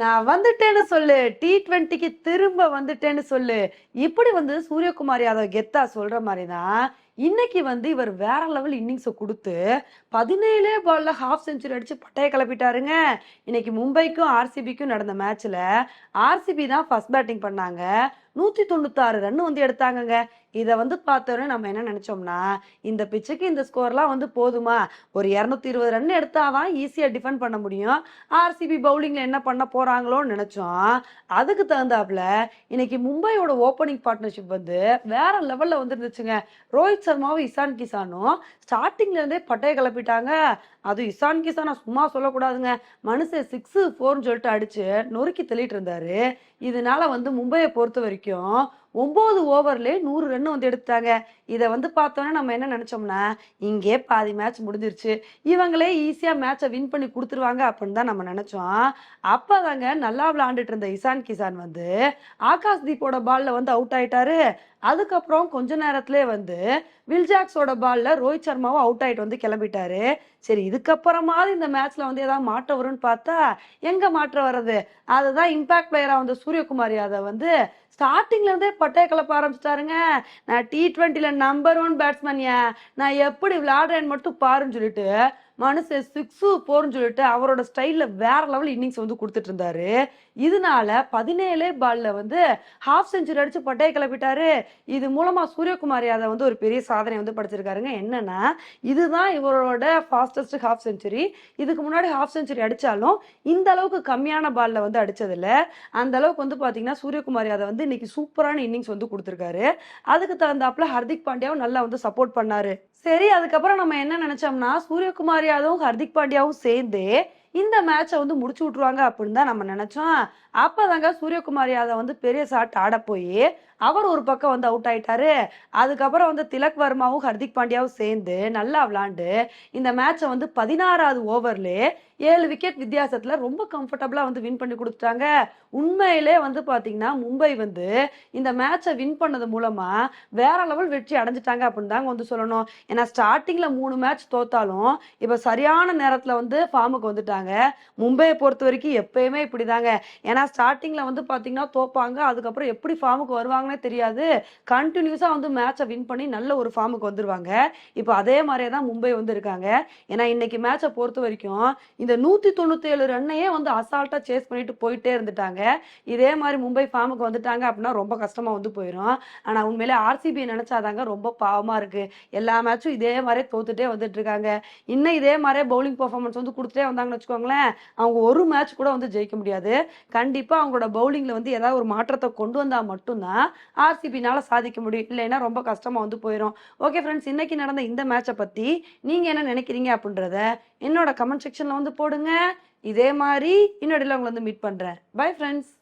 நான் வந்துட்டேன்னு சொல்லு டி டுவெண்ட்டிக்கு திரும்ப வந்துட்டேன்னு சொல்லு. இப்படி வந்து சூரியகுமார் யாதவ் கெத்தா சொல்ற மாதிரி தான் இன்னைக்கு வந்து இவர் வேற லெவல் இன்னிங்ஸை கொடுத்து பதினேழே பால்ல ஹாஃப் செஞ்சுரி அடிச்சு பட்டையை கிளப்பிட்டாருங்க. இன்னைக்கு மும்பைக்கும் ஆர்சிபிக்கும் நடந்த மேட்ச்ல ஆர்சிபி தான் ஃபர்ஸ்ட் பேட்டிங் பண்ணாங்க. நூத்தி தொண்ணூத்தாறு ரன் வந்து எடுத்தாங்கங்க. இதை வந்து பார்த்தோன்னே நம்ம என்ன நினைச்சோம்னா இந்த பிச்சுக்கு இந்த ஸ்கோர்லாம் வந்து போதுமா? ஒரு இரநூத்தி இருபது ரன் எடுத்தாதான் ஈஸியாக டிஃபெண்ட் பண்ண முடியும். ஆர்சிபி பவுலிங்கில் என்ன பண்ண போறாங்களோன்னு நினைச்சோம். அதுக்கு தகுந்தாப்புல இன்னைக்கு மும்பையோட ஓப்பனிங் பார்ட்னர்ஷிப் வந்து வேற லெவலில் வந்துருந்துச்சுங்க. ரோஹித் சர்மாவும் இசான் கிசானும் ஸ்டார்டிங்ல இருந்தே கிளப்பிட்டாங்க. அதுவும் இசான் கிசானா சும்மா சொல்லக்கூடாதுங்க. மனுஷன் சிக்ஸ் ஃபோர்னு சொல்லிட்டு அடிச்சு நொறுக்கி தள்ளிட்டு இருந்தாரு. இதனால வந்து மும்பையை பொறுத்த வரைக்கும் ஒம்பது ஓவர்லேயே நூறு ரன் வந்து எடுத்தாங்க இதை வந்து பார்த்தோன்னே நம்ம என்ன நினைச்சோம்னா இங்கே பாதி மேட்ச் முடிஞ்சிருச்சு. இவங்களே ஈஸியாக மேட்சை வின் பண்ணி கொடுத்துருவாங்க அப்படின்னு தான் நம்ம நினச்சோம். அப்போ தாங்க நல்லா விளாண்டுட்டு இருந்த இசான் கிசான் வந்து ஆகாஷ் தீப்போட பால்ல வந்து அவுட் ஆயிட்டாரு. அதுக்கப்புறம் கொஞ்ச நேரத்திலே வந்து வில்ஜாக்ஸோட பால்ல ரோஹித் சர்மாவும் அவுட் ஆயிட்டு வந்து கிளம்பிட்டாரு. சரி இதுக்கப்புறமாவது இந்த மேட்ச்ல வந்து ஏதாவது மாற்ற வரும்னு பார்த்தா எங்க மாற்றம் வர்றது? அதுதான் இம்பாக்ட் பிளேயரா வந்து சூரியகுமார் யாதவ் வந்து ஸ்டார்டிங்ல இருந்தே பட்டைய கிளப்ப ஆரம்பிச்சிட்டாருங்க. நான் டி ட்வெண்ட்டில நம்பர் ஒன் பேட்ஸ்மேன் நான் எப்படி விளையாடுறேன்னு மட்டும் பாருன்னு சொல்லிட்டு மனுஷன் சிக்ஸு போர்னு சொல்லிட்டு அவரோட ஸ்டைலில் வேற லெவல் இன்னிங்ஸ் வந்து கொடுத்துட்டு இருந்தாரு. இதனால பதினேழே பால்ல வந்து ஹாஃப் செஞ்சுரி அடிச்சு பட்டையை கிளப்பிட்டாரு. இது மூலமா சூரியகுமார் யாதவ் வந்து ஒரு பெரிய சாதனை வந்து படிச்சிருக்காருங்க. என்னன்னா இதுதான் இவரோட ஃபாஸ்டஸ்ட் ஹாஃப் செஞ்சுரி இதுக்கு முன்னாடி ஹாஃப் செஞ்சுரி அடித்தாலும் இந்த அளவுக்கு கம்மியான பால்ல வந்து அடிச்சதில்ல. அந்த அளவுக்கு வந்து பார்த்தீங்கன்னா சூரியகுமார் யாதவ் வந்து இன்னைக்கு சூப்பரான இன்னிங்ஸ் வந்து கொடுத்துருக்காரு. அதுக்கு தகுந்தாப்புல ஹர்திக் பாண்டியாவும் நல்லா வந்து சப்போர்ட் பண்ணாரு. சரி அதுக்கப்புறம் நம்ம என்ன நினைச்சோம்னா சூரியகுமார் யாதவும் ஹர்திக் பாண்டியாவும் சேர்ந்து இந்த மேட்சை வந்து முடிச்சு விட்டுருவாங்க அப்படின்னு தான் நம்ம நினைச்சோம். அப்பதாங்க சூரியகுமார் யாதவ் வந்து பெரிய ஷாட் ஆட போய் அவர் ஒரு பக்கம் வந்து அவுட் ஆயிட்டாரு. அதுக்கப்புறம் வந்து திலக் வர்மாவும் ஹர்திக் பாண்டியாவும் சேர்ந்து நல்லா விளாண்டு இந்த மேட்சை வந்து பதினாறாவது ஓவர்ல ஏழு விக்கெட் வித்தியாசத்துல ரொம்ப கம்ஃபர்டபுளா வந்து வின் பண்ணி கொடுத்துட்டாங்க. உண்மையிலே வந்து பாத்தீங்கன்னா மும்பை வந்து இந்த மேட்சை வின் பண்ணது மூலமா வேற லெவல் வெற்றி அடைஞ்சிட்டாங்க அப்படின்னு தாங்க வந்து சொல்லணும். ஏன்னா ஸ்டார்டிங்ல மூணு மேட்ச் தோத்தாலும் இப்ப சரியான நேரத்துல வந்து ஃபார்முக்கு வந்துட்டாங்க. மும்பையை பொறுத்த வரைக்கும் எப்பயுமே இப்படிதாங்க. ஏன்னா ஸ்டார்டிங்ல வந்து பாத்தீங்கன்னா தோப்பாங்க. அதுக்கப்புறம் எப்படி ஃபார்முக்கு வருவாங்க வருவாங்கன்னே தெரியாது. கண்டினியூஸா வந்து மேட்சை வின் பண்ணி நல்ல ஒரு ஃபார்முக்கு வந்துருவாங்க. இப்போ அதே மாதிரியே தான் மும்பை வந்து இருக்காங்க. ஏன்னா இன்னைக்கு மேட்சை பொறுத்த வரைக்கும் இந்த நூத்தி தொண்ணூத்தி ஏழு ரன்னையே வந்து அசால்ட்டா சேஸ் பண்ணிட்டு போயிட்டே இருந்துட்டாங்க. இதே மாதிரி மும்பை ஃபார்முக்கு வந்துட்டாங்க அப்படின்னா ரொம்ப கஷ்டமா வந்து போயிடும் ஆனா உண்மையிலே ஆர்சிபி நினைச்சாதாங்க ரொம்ப பாவமா இருக்கு. எல்லா மேட்சும் இதே மாதிரியே தோத்துட்டே வந்துட்டு இருக்காங்க. இன்னும் இதே மாதிரியே பவுலிங் பர்ஃபார்மன்ஸ் வந்து கொடுத்துட்டே வந்தாங்கன்னு வச்சுக்கோங்களேன் அவங்க ஒரு மேட்ச் கூட வந்து ஜெயிக்க முடியாது. கண்டிப்பா அவங்களோட பவுலிங்ல வந்து ஏதாவது ஒரு மாற்றத்தை கொண்டு வந்தா மட்டும்தான் ஆர்சிபினால சாதிக்க முடியும். இல்லைன்னா ரொம்ப கஷ்டமா வந்து போயிடும் ஓகே ஃப்ரெண்ட்ஸ் இன்னைக்கு நடந்த இந்த மேட்சை பத்தி நீங்க என்ன நினைக்கிறீங்க அப்படின்றத என்னோட கமெண்ட் செக்ஷன்ல வந்து போடுங்க. இதே மாதிரி இன்னொடையில் உங்களை வந்து மீட் பண்றேன். Bye friends